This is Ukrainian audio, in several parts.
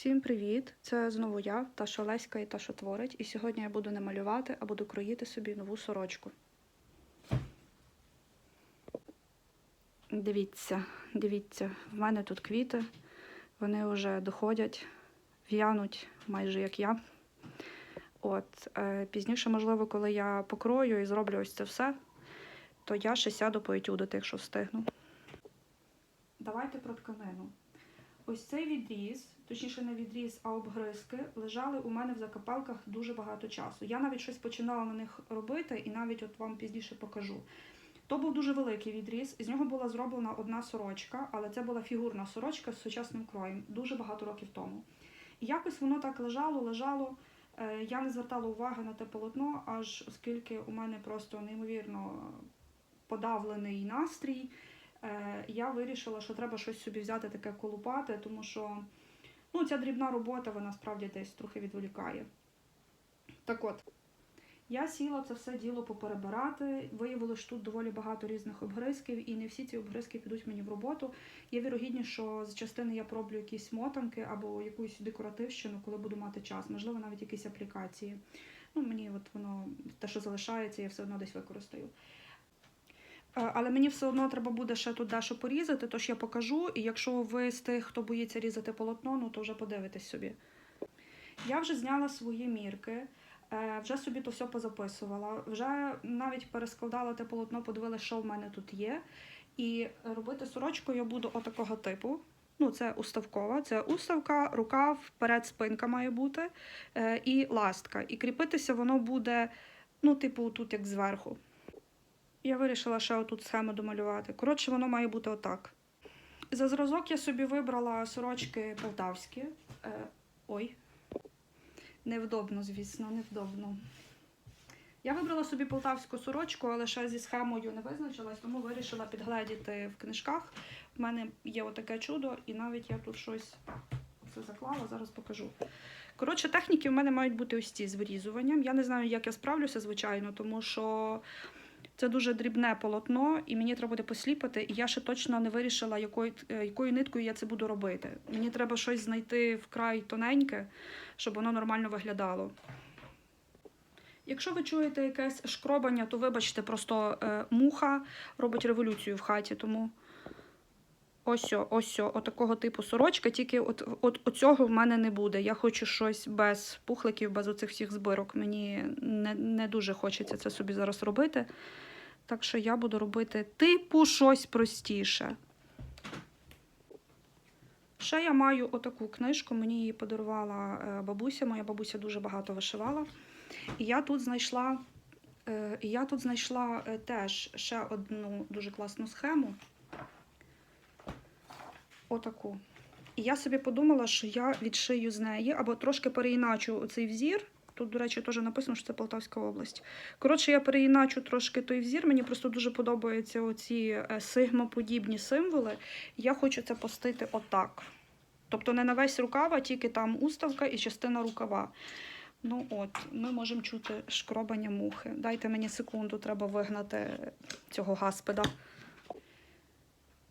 Всім привіт! Це знову я, Таша Леська і та, що творить. І сьогодні я буду не малювати, а буду кроїти собі нову сорочку. Дивіться, дивіться, в мене тут квіти, вони вже доходять, в'януть майже як я. От, е, пізніше, можливо, коли я покрою і зроблю ось це все, то я ще сяду поетюдити, якщо встигну. Давайте про тканину. Ось цей відріз, точніше не відріз, а обгризки, лежали у мене в закопалках дуже багато часу. Я навіть щось починала на них робити, і навіть от вам пізніше покажу. То був дуже великий відріз, з нього була зроблена одна сорочка, але це була фігурна сорочка з сучасним кроєм, дуже багато років тому. І якось воно так лежало, лежало. Е, Я не звертала уваги на те полотно, аж оскільки у мене просто неймовірно подавлений настрій. Е, я вирішила, що треба щось собі взяти таке колупати, тому що ну, ця дрібна робота вона справді десь трохи відволікає. Так от, я сіла це все діло поперебирати. Виявилося, що тут доволі багато різних обгризків, і не всі ці обгризки підуть мені в роботу. Є вірогідність, що з частини я пороблю якісь мотанки або якусь декоративщину, коли буду мати час, можливо, навіть якісь аплікації. Ну, мені от воно те, що залишається, я все одно десь використаю. Е, Але мені все одно треба буде ще тут дещо порізати, тож я покажу. І якщо ви з тих, хто боїться різати полотно, ну то вже подивитесь собі. Я вже зняла свої мірки, е, вже собі то все позаписувала, вже навіть перескладала те полотно, подивилася, що в мене тут є. І робити сорочку я буду отакого типу. Ну, це уставкова, це уставка, рукав, перед спинка має бути е, і ластка. І кріпитися воно буде, ну, типу, тут як зверху. Я вирішила ще отут схему домалювати. Коротше, воно має бути отак. За зразок я собі вибрала сорочки полтавські. Е, ой, невдобно, звісно, невдобно. Я вибрала собі полтавську сорочку, але ще зі схемою не визначилась, тому вирішила підгледіти в книжках. У мене є отаке чудо, і навіть я тут щось це заклала, зараз покажу. Коротше, техніки в мене мають бути ось ці з вирізуванням. Я не знаю, як я справлюся, звичайно, тому що це дуже дрібне полотно, і мені треба буде посліпати. І я ще точно не вирішила, якою, е, якою ниткою я це буду робити. Мені треба щось знайти вкрай тоненьке, щоб воно нормально виглядало. Якщо ви чуєте якесь шкробання, то вибачте, просто е, муха робить революцію в хаті, тому ось, ось, отакого типу сорочка, тільки от, от, оцього в мене не буде. Я хочу щось без пухликів, без оцих всіх збирок. Мені не, не дуже хочеться це собі зараз робити. Так що я буду робити типу щось простіше. Ще я маю отаку книжку, мені її подарувала е, бабуся. Моя бабуся дуже багато вишивала. І я тут знайшла, е, я тут знайшла е, теж ще одну дуже класну схему. Отаку. І я собі подумала, що я відшию з неї або трошки переіначу цей взір. Тут, до речі, теж написано, що це Полтавська область. Коротше, я переіначу трошки той взір. Мені просто дуже подобаються оці е, сигмоподібні символи. Я хочу це постити отак. Тобто не на весь рукав, а тільки там уставка і частина рукава. Ну от, ми можемо чути шкробання мухи. Дайте мені секунду, треба вигнати цього гаспеда.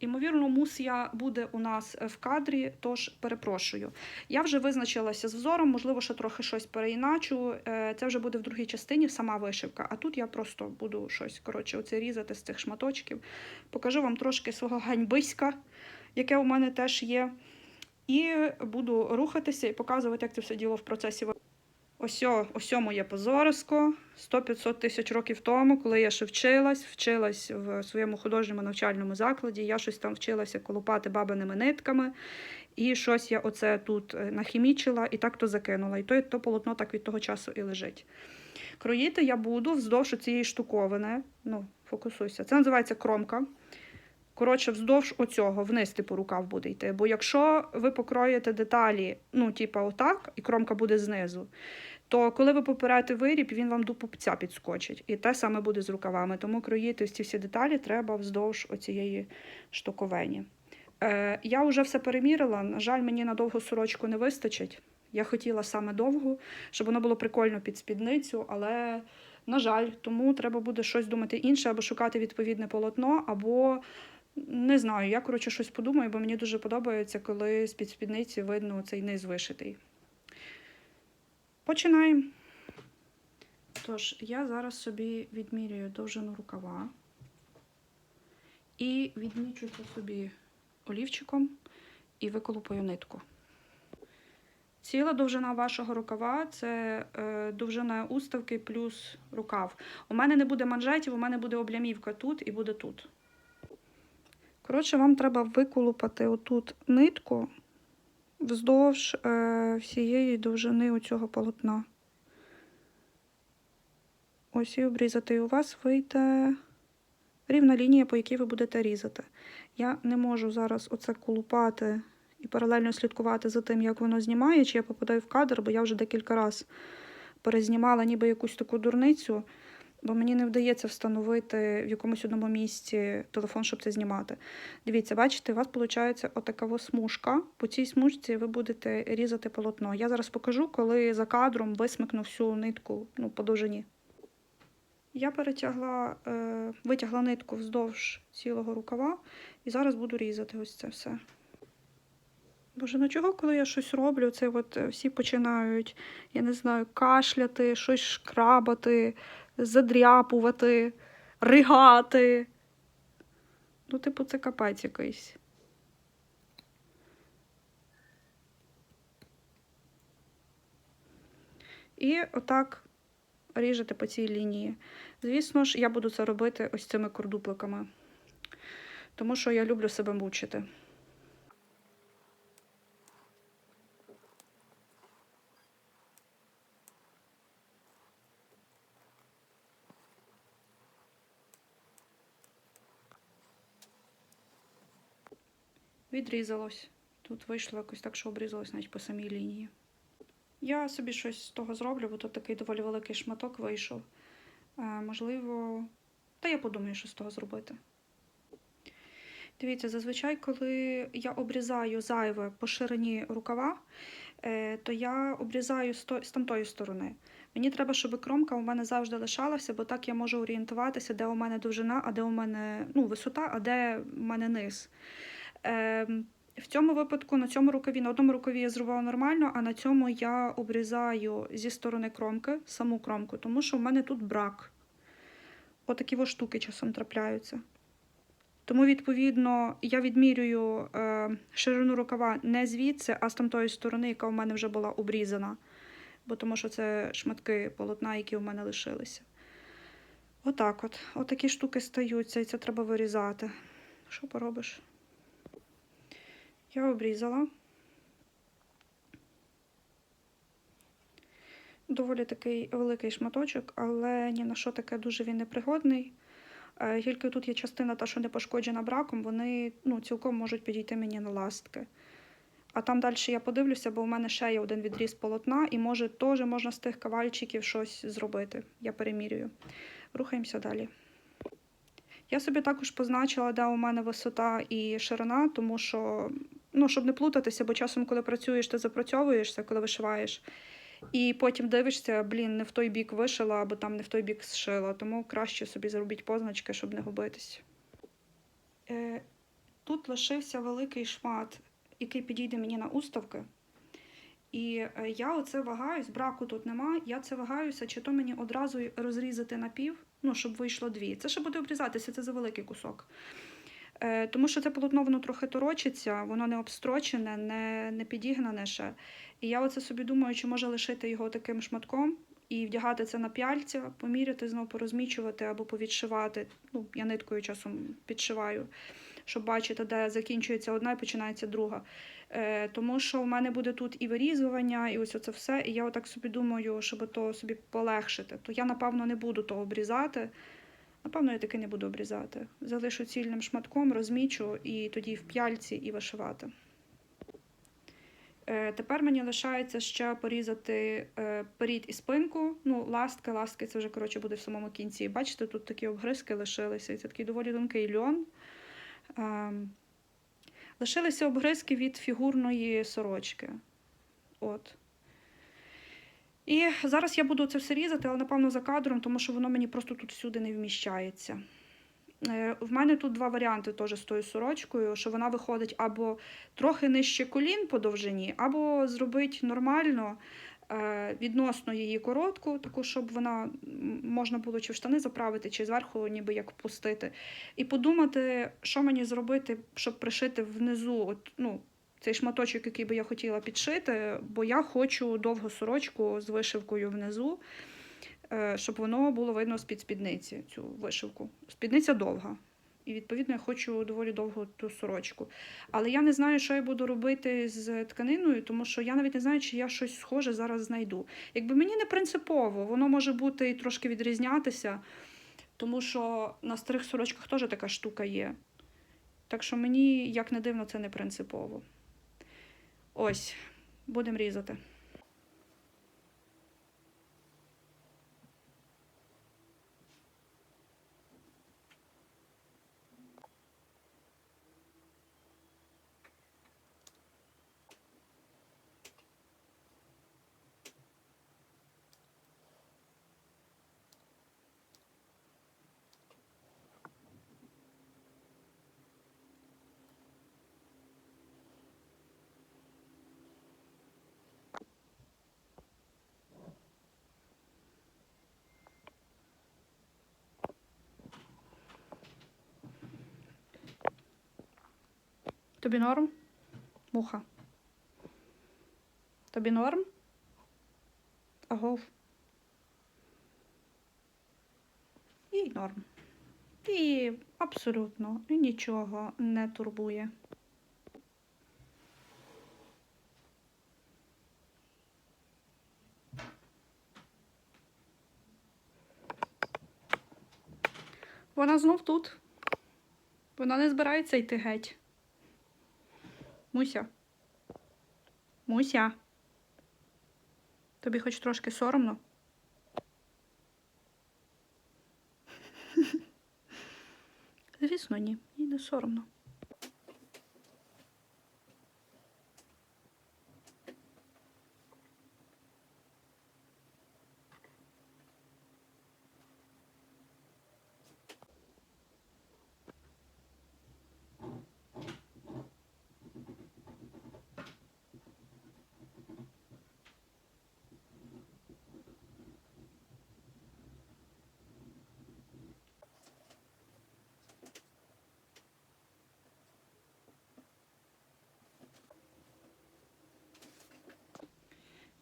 Імовірно, мусія буде у нас в кадрі, тож перепрошую. Я вже визначилася з взором, можливо, ще трохи щось переіначу. Е, Це вже буде в другій частині сама вишивка, а тут я просто буду щось коротше, оце різати з цих шматочків. Покажу вам трошки свого ганьбиська, яке у мене теж є. І буду рухатися і показувати, як це все діло в процесі. Ось, ось моє позорисько 100-500 тисяч років тому, коли я ще вчилась, вчилась в своєму художньому навчальному закладі. Я щось там вчилася колупати бабиними нитками, і щось я оце тут е, нахімічила і так то закинула. І то, то полотно так від того часу і лежить. Кроїти я буду вздовж цієї штуковини. Ну, фокусуйся. Це називається кромка. Коротше, вздовж оцього, вниз, типу, рукав буде йти. Бо якщо ви покроїте деталі, ну, типу, отак, і кромка буде знизу, то коли ви поперете виріб, він вам до пупця підскочить. І те саме буде з рукавами. Тому кроїти ці всі деталі треба вздовж оцієї штуковині. Е, я вже все перемірила. На жаль, мені на довгу сорочку не вистачить. Я хотіла саме довгу, щоб воно було прикольно під спідницю, але, на жаль, тому треба буде щось думати інше, або шукати відповідне полотно, або Не знаю, я коротше щось подумаю, бо мені дуже подобається, коли з-під спідниці видно цей низ вишитий. Починаємо. Тож, я зараз собі відмірюю довжину рукава і відмічу це собі олівчиком і виколупаю нитку. Ціла довжина вашого рукава це е, довжина уставки плюс рукав. У мене не буде манжетів, у мене буде облямівка тут і буде тут. Коротше, вам треба виколупати отут нитку вздовж е, всієї довжини у цього полотна. Ось і обрізати. І у вас вийде рівна лінія, по якій ви будете різати. Я не можу зараз оце колупати і паралельно слідкувати за тим, як воно знімає, чи я попадаю в кадр, бо я вже декілька разів перезнімала ніби якусь таку дурницю, бо мені не вдається встановити в якомусь одному місці телефон, щоб це знімати. Дивіться, бачите, у вас виходить отака смужка. По цій смужці ви будете різати полотно. Я зараз покажу, коли за кадром висмикну всю нитку ну, по довжині. Я перетягла, е, витягла нитку вздовж цілого рукава і зараз буду різати ось це все. Боже, ну чого, коли я щось роблю, це от е, всі починають, я не знаю, кашляти, щось шкрабати, задряпувати, ригати. Ну, типу, це капець якийсь. І отак ріжете по цій лінії. Звісно ж, я буду це робити ось цими кордупликами, тому що я люблю себе мучити. Відрізалось. Тут вийшло якось так, що обрізалось навіть по самій лінії. Я собі щось з того зроблю, бо тут такий доволі великий шматок вийшов. Е, можливо, та я подумаю, що з того зробити. Дивіться, зазвичай, коли я обрізаю зайве по ширині рукава, е, то я обрізаю з, тамтої сторони. Мені треба, щоб кромка у мене завжди лишалася, бо так я можу орієнтуватися, де у мене довжина, а де у мене ну, висота, а де у мене низ. Е, в цьому випадку на цьому рукаві, на одному рукаві я зробила нормально, а на цьому я обрізаю зі сторони кромки саму кромку, тому що в мене тут брак. Отакі ось штуки часом трапляються. Тому, відповідно, я відмірюю е, ширину рукава не звідси, а з тамтої сторони, яка у мене вже була обрізана. Бо тому що це шматки полотна, які у мене лишилися. Отак от. Отакі штуки стаються, і це треба вирізати. Що поробиш? Я обрізала. Доволі такий великий шматочок, але ні на що таке дуже він непригодний. Е, Тільки тут є частина, та, що не пошкоджена браком, вони ну, цілком можуть підійти мені на ластки. А там далі я подивлюся, бо у мене ще є один відріз полотна, і може теж можна з тих кавальчиків щось зробити. Я перемірюю. Рухаємося далі. Я собі також позначила, де у мене висота і ширина, тому що, ну, щоб не плутатися, бо часом, коли працюєш, ти запрацьовуєшся, коли вишиваєш. І потім дивишся, блін, не в той бік вишила, або там не в той бік зшила. Тому краще собі зробіть позначки, щоб не губитись. Е, тут лишився великий шмат, який підійде мені на уставки. І е, я оце вагаюсь, браку тут нема. Я це вагаюся, чи то мені одразу розрізати на пів, ну, щоб вийшло дві. Це ще буде обрізатися, це за великий кусок. Е, тому що це полотно воно трохи торочиться, воно не обстрочене, не, не підігнане ще. І я оце собі думаю, чи може лишити його таким шматком і вдягати це на п'яльця, поміряти, знову порозмічувати або повідшивати. Ну, я ниткою часом підшиваю, щоб бачити, де закінчується одна і починається друга. Е, тому що в мене буде тут і вирізування, і ось це все. І я отак собі думаю, щоб то собі полегшити. То я, напевно, не буду то обрізати. Напевно, я таки не буду обрізати. Залишу цільним шматком, розмічу і тоді в п'яльці і вишивати. Е, Тепер мені лишається ще порізати е, перід і спинку. Ну, ластки, ластки це вже коротше буде в самому кінці. Бачите, тут такі обгризки лишилися. І це такий доволі тонкий льон. Ем, Лишилися обгризки від фігурної сорочки. От. І зараз я буду це все різати, але напевно за кадром, тому що воно мені просто тут всюди не вміщається. Е, В мене тут два варіанти теж з тою сорочкою, що вона виходить або трохи нижче колін по довжині, або зробити нормально е, відносно її коротку, таку, щоб вона можна було чи в штани заправити, чи зверху ніби як пустити. І подумати, що мені зробити, щоб пришити внизу от, ну, цей шматочок, який би я хотіла підшити, бо я хочу довгу сорочку з вишивкою внизу, е, щоб воно було видно з-під спідниці, цю вишивку. Спідниця довга. І, відповідно, я хочу доволі довгу ту сорочку. Але я не знаю, що я буду робити з тканиною, тому що я навіть не знаю, чи я щось схоже зараз знайду. Якби мені не принципово, воно може бути і трошки відрізнятися, тому що на старих сорочках теж така штука є. Так що мені, як не дивно, це не принципово. Ось, будемо різати. Тобі норм? Муха. Тобі норм? Агов. І норм. І абсолютно нічого не турбує. Вона знов тут. Вона не збирається йти геть. Муся. Муся. Тобі хоч трошки соромно? Звісно, ні. Їй не соромно.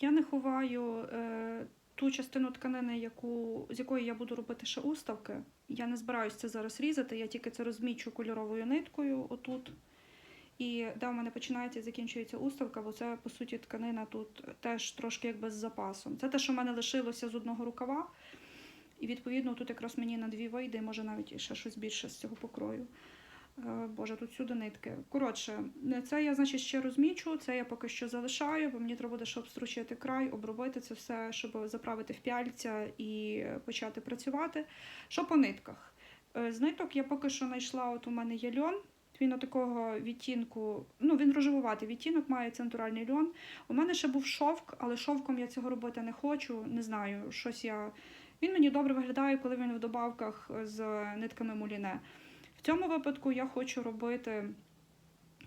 Я не ховаю е, ту частину тканини, яку, з якої я буду робити ще уставки. Я не збираюся це зараз різати, я тільки це розмічу кольоровою ниткою отут. І де в мене починається і закінчується уставка, бо це, по суті, тканина тут теж трошки якби з запасом. Це те, що в мене лишилося з одного рукава. І відповідно тут якраз мені на дві вийде, і може навіть ще щось більше з цього покрою. Е, Боже, тут сюди нитки. Коротше, це я, значить, ще розмічу, це я поки що залишаю, бо мені треба буде, щоб стручити край, обробити це все, щоб заправити в пяльця і почати працювати. Що по нитках? Е, З ниток я поки що знайшла, от у мене є льон. Він такого відтінку, ну він рожевуватий відтінок, має центральний льон. У мене ще був шовк, але шовком я цього робити не хочу. Не знаю, щось я. Він мені добре виглядає, коли він в добавках з нитками муліне. В цьому випадку я хочу робити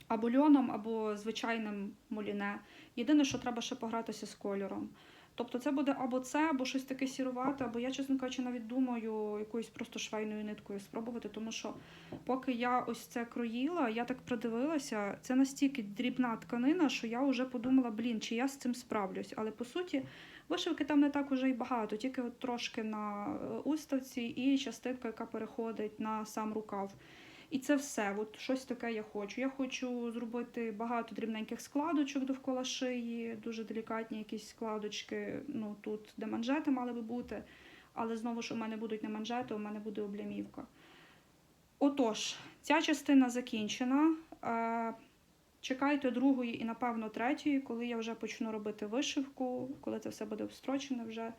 або льоном, або звичайним моліне. Єдине, що треба ще погратися з кольором. Тобто це буде або це, або щось таке сірувате, або я, чесно кажучи, навіть думаю якоюсь просто швейною ниткою спробувати, тому що поки я ось це кроїла, я так придивилася, це настільки дрібна тканина, що я вже подумала, блін, чи я з цим справлюсь. Але по суті, вишивки там не так уже й багато, тільки от трошки на е, уставці і частинка, яка переходить на сам рукав. І це все. От щось таке я хочу. Я хочу зробити багато дрібненьких складочок довкола шиї, дуже делікатні якісь складочки. Ну тут, де манжети мали би бути. Але знову ж у мене будуть не манжети, у мене буде облямівка. Отож, ця частина закінчена. Чекайте другої і, напевно, третьої, коли я вже почну робити вишивку, коли це все буде обстрочене вже.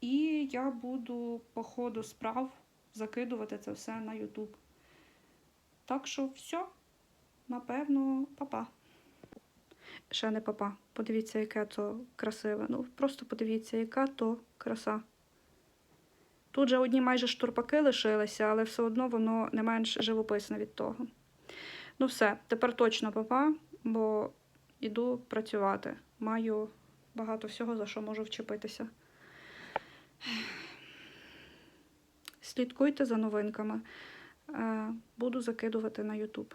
І я буду по ходу справ закидувати це все на YouTube. Так що все, напевно, папа. Ще не папа. Подивіться, яке то красиве. Ну, просто подивіться, яка то краса. Тут же одні майже штурпаки лишилися, але все одно воно не менш живописне від того. Ну все, тепер точно папа, бо іду працювати. Маю багато всього, за що можу вчепитися. Слідкуйте за новинками. Е, Буду закидувати на YouTube.